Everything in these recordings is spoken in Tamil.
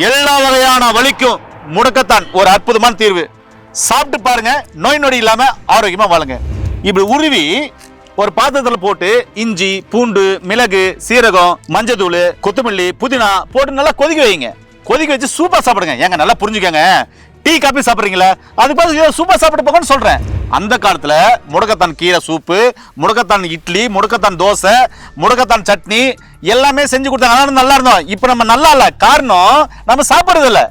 எல்லா வகையான வலிக்கும் முடக்கத்தான் ஒரு அற்புதமான தீர்வு. சாப்பிட்டு பாருங்க நோய் நொடி இல்லாம ஆரோக்கியமா வாழுங்க. இப்படி உருவி ஒரு பாத்திரத்துல போட்டு இஞ்சி பூண்டு மிளகு சீரகம் மஞ்சத்தூள் கொத்தமல்லி புதினா போட்டு நல்லா கொதிக்க வைங்க. கொதிக்க வச்சு சூப்பர் சாப்பிடுங்க. ஏங்க நல்லா புரிஞ்சுக்கங்க. டீ காபி சாப்பிட்றீங்களா? அதுக்கு பதில் சூப்பர் சாப்பிட்டு போங்கன்னு சொல்கிறேன் அந்த காலத்தில் முடக்கத்தான் கீரை சூப்பு முடக்கத்தான் இட்லி முடக்கத்தான் தோசை முடக்கத்தான் சட்னி எல்லாமே செஞ்சு கொடுத்தாங்க ஆனாலும் நல்லா இருந்தோம். இப்போ நம்ம நல்லா இல்ல. காரணம் நம்ம சாப்பிடுறது இல்ல.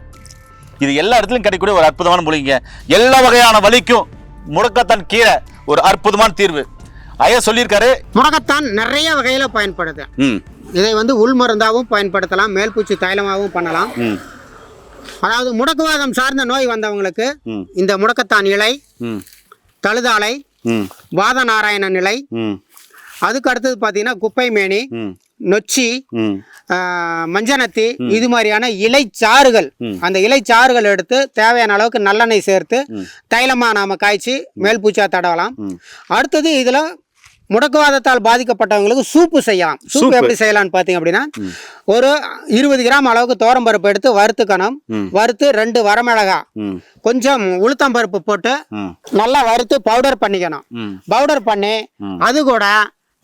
இது எல்லா இடத்துலயும் கிடைக்கக்கூடிய ஒரு அற்புதமான மூலிகைங்க. எல்லா வகையான வலிக்கும் முடக்கத்தான் கீரை. ஒரு அற்புதமான தீர்வு. ஐயா சொல்லியிருக்காரு. முடக்கத்தான் நிறைய வகையில பயன்படுது. இதை வந்து உள் மருந்தாகவும் பயன்படுத்தலாம் மேல்பூச்சி தைலமாகவும் பண்ணலாம். அதாவது முடக்குவாதம் சார்ந்த நோய் வந்தவங்களுக்கு இந்த முடக்கத்தான் இலை தழுதாலை வாத நாராயண நிலை அதுக்கு அடுத்தது பார்த்தீங்கன்னா குப்பை மேனி நொச்சி மஞ்சனத்தி இது மாதிரியான இலைச்சாறுகள். ம். அந்த இலைச்சாறுகள் எடுத்து தேவையான அளவுக்கு நல்லெண்ணெய் சேர்த்து தைலமாக நாம காய்ச்சி மேல் பூச்சா தடவலாம். அடுத்தது இதில் முடக்குவாதத்தால் பாதிக்கப்பட்டவங்களுக்கு சூப்பு செய்யலாம். சூப்பு எப்படி செய்யலாம்னு பார்த்தீங்க அப்படின்னா ஒரு இருபது கிராம் அளவுக்கு தோரம்பருப்பு எடுத்து வறுத்துக்கணும். வறுத்து ரெண்டு வரமிளகா கொஞ்சம் உளுத்தம்பருப்பு போட்டு நல்லா வறுத்து பவுடர் பண்ணிக்கணும். பவுடர் பண்ணி. அது கூட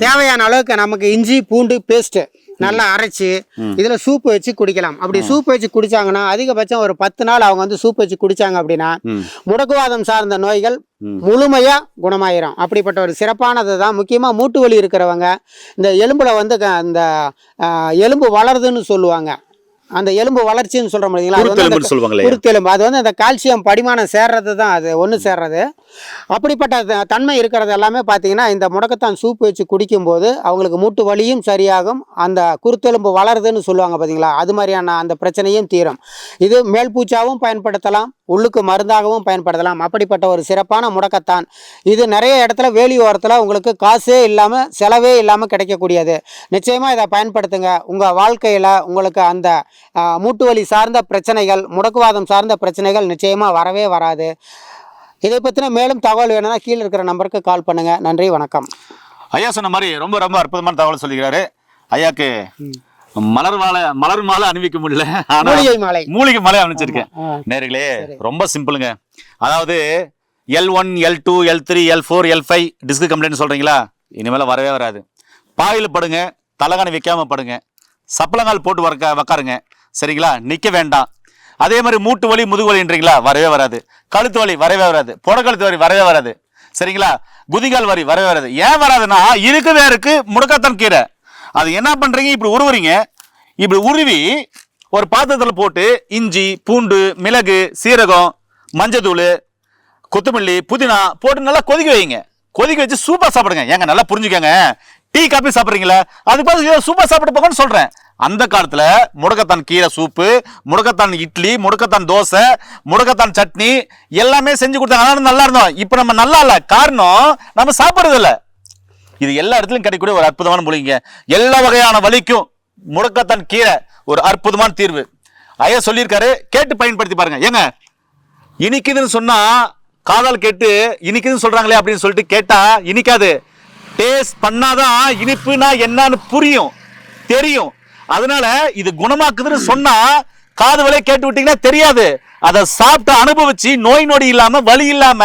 தேவையான அளவுக்கு நமக்கு இஞ்சி பூண்டு பேஸ்ட் நல்லா அரைச்சி இதுல சூப்பு வச்சு குடிக்கலாம். அப்படி சூப் வச்சு குடிச்சாங்கன்னா அதிகபட்சம் ஒரு பத்து நாள் அவங்க வந்து சூப் வச்சு குடிச்சாங்க அப்படின்னா முடக்குவாதம் சார்ந்த நோய்கள். முழுமையா குணமாயிரும். அப்படிப்பட்ட ஒரு சிறப்பானது தான். முக்கியமா மூட்டு வலி இருக்கிறவங்க இந்த எலும்புல வந்து க- இந்த எலும்பு வளருதுன்னு சொல்லுவாங்க. அந்த எலும்பு வளர்ச்சின்னு குருத்தெலும்புன்னு சொல்லுவாங்களே குருத்தெலும்பு. அது வந்து அந்த கால்சியம் படிமானம் சேர்றது தான் அது ஒன்று சேர்றது. அப்படிப்பட்ட தன்மை இருக்கிறது எல்லாமே பார்த்தீங்கன்னா இந்த முடக்கத்தான் சூப் வச்சு குடிக்கும்போது அவங்களுக்கு மூட்டு வலியும் சரியாகும் அந்த குருத்தெலும்பு வளருதுன்னு சொல்லுவாங்க பார்த்தீங்களா? அது மாதிரியான அந்த பிரச்சனையும் தீரும். இது மேல் பூச்சாவும் பயன்படுத்தலாம் உள்ளுக்கு மருந்தாகவும் பயன்படுத்தலாம். அப்படிப்பட்ட ஒரு சிறப்பான முடக்கத்தான். இது நிறைய இடத்துல வேலி ஓரத்தில் உங்களுக்கு காசே இல்லாமல் செலவே இல்லாமல் கிடைக்கக்கூடியது. நிச்சயமாக இதை பயன்படுத்துங்க. உங்கள் வாழ்க்கையில் உங்களுக்கு அந்த மூட்டு வலி சார்ந்த பிரச்சனைகள் முடக்குவாதம் சார்ந்த பிரச்சனைகள் நிச்சயமாக வரவே வராது. இதை பற்றின மேலும் தகவல் வேணும்னா கீழே இருக்கிற நம்பருக்கு கால் பண்ணுங்கள் நன்றி வணக்கம். ஐயா சொன்ன மாதிரி ரொம்ப ரொம்ப அற்புதமான தகவல் சொல்லிக்கிறாரு. ஐயாக்கு மலர் மாலை மலர் மாலை அணிவிக்க முடியல. ஆனா மூலிகை மாலை. அணிச்சிருக்கேன். நேர்களே ரொம்ப சிம்பிளுங்க. அதாவது L one L two L three L four L five disc complaint சொல்றீங்களா? இனிமேல் வரவே வராது. பாயில் படுங்க தலகாணி வைக்காம படுங்க. சப்பளங்கால் போட்டு வரக்க உக்காருங்க சரிங்களா? நிக்க வேண்டாம். அதே மாதிரி மூட்டு வலி முதுகு வலின்றீங்களா? வரவே வராது. கழுத்து வலி வரவே வராது. புடக்கழுத்து வலி வரவே வராது. சரிங்களா? குதிகால் வலி வரவே வராது. ஏன் வராதுன்னா இருக்குதே இருக்கு முடக்கத்தான் கீரை. அது என்ன பண்றீங்க? இப்படி உருவுறீங்க. இப்படி உருவி ஒரு பாத்திரத்தில் போட்டு இஞ்சி பூண்டு மிளகு சீரகம் மஞ்சத்தூள் கொத்தமல்லி புதினா போட்டு நல்லா கொதிக்க வைங்க. கொதிக்க வச்சு சூப்பாக சாப்பிடுங்க. ஏங்க நல்லா புரிஞ்சுக்கோங்க. டீ காஃபி சாப்பிட்றீங்களா? அதுக்கு பார்த்து சூப்பாக சாப்பிட்டு போங்கன்னு சொல்கிறேன் அந்த காலத்தில் முடக்கத்தான் கீரை சூப்பு முடக்கத்தான் இட்லி முடக்கத்தான் தோசை முடக்கத்தான் சட்னி எல்லாமே செஞ்சு கொடுத்தாங்க ஆனால் நல்லா இருந்தோம். இப்போ நம்ம நல்லா இல்லை. காரணம் நம்ம சாப்பிட்றதில்லை. இது எல்லா இடத்துலயும் கிடைக்கக்கூடிய ஒரு அற்புதமான மூலிகைங்க. எல்லா வகையான வலிக்கும் முடக்கத்தான் கீரை ஒரு அற்புதமான தீர்வு. ஐயா சொல்லியிருக்காரு கேட்டு பயன்படுத்தி பாருங்க. ஏங்க இனிக்குதுன்னு சொன்னா காதால் கேட்டு இனிக்குதுன்னு சொல்றாங்களே அப்படின்னு சொல்லிட்டு கேட்டா இனிக்காது. டேஸ்ட் பண்ணாதான் இனிப்புனா என்னன்னு புரியும் தெரியும். அதனால இது குணமாக்குதுன்னு சொன்னா காது வழியா கேட்டு விட்டீங்கன்னா தெரியாது. அதை சாப்பிட்டு அனுபவிச்சு நோய் நொடி இல்லாம வலி இல்லாம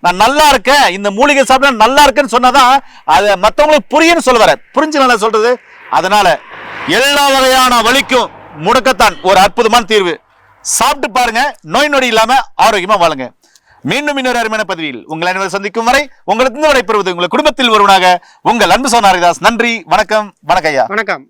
நான் நல்லா இருக்கேன் இந்த மூலிகை சாப்பிட்டா நல்லா இருக்கேன்னு சொன்னாதான் அதை மற்றவங்களுக்கு புரியுன்னு சொல்ல வர புரிஞ்சு நல்லா சொல்றது? அதனால எல்லா வகையான வலிக்கும் முடக்கத்தான் ஒரு அற்புதமான தீர்வு. சாப்பிட்டு பாருங்க நோய் நொடி இல்லாம ஆரோக்கியமா வாழுங்க. மீண்டும் இன்னொரு அருமையான பதிவில் உங்களை அனைவரும் சந்திக்கும் வரை உங்களுக்கு விடைபெறுவது உங்கள் குடும்பத்தில் ஒருவனாக உங்கள் அன்பு சோனாரிதாஸ். நன்றி வணக்கம் வணக்கம் ஐயா. வணக்கம்.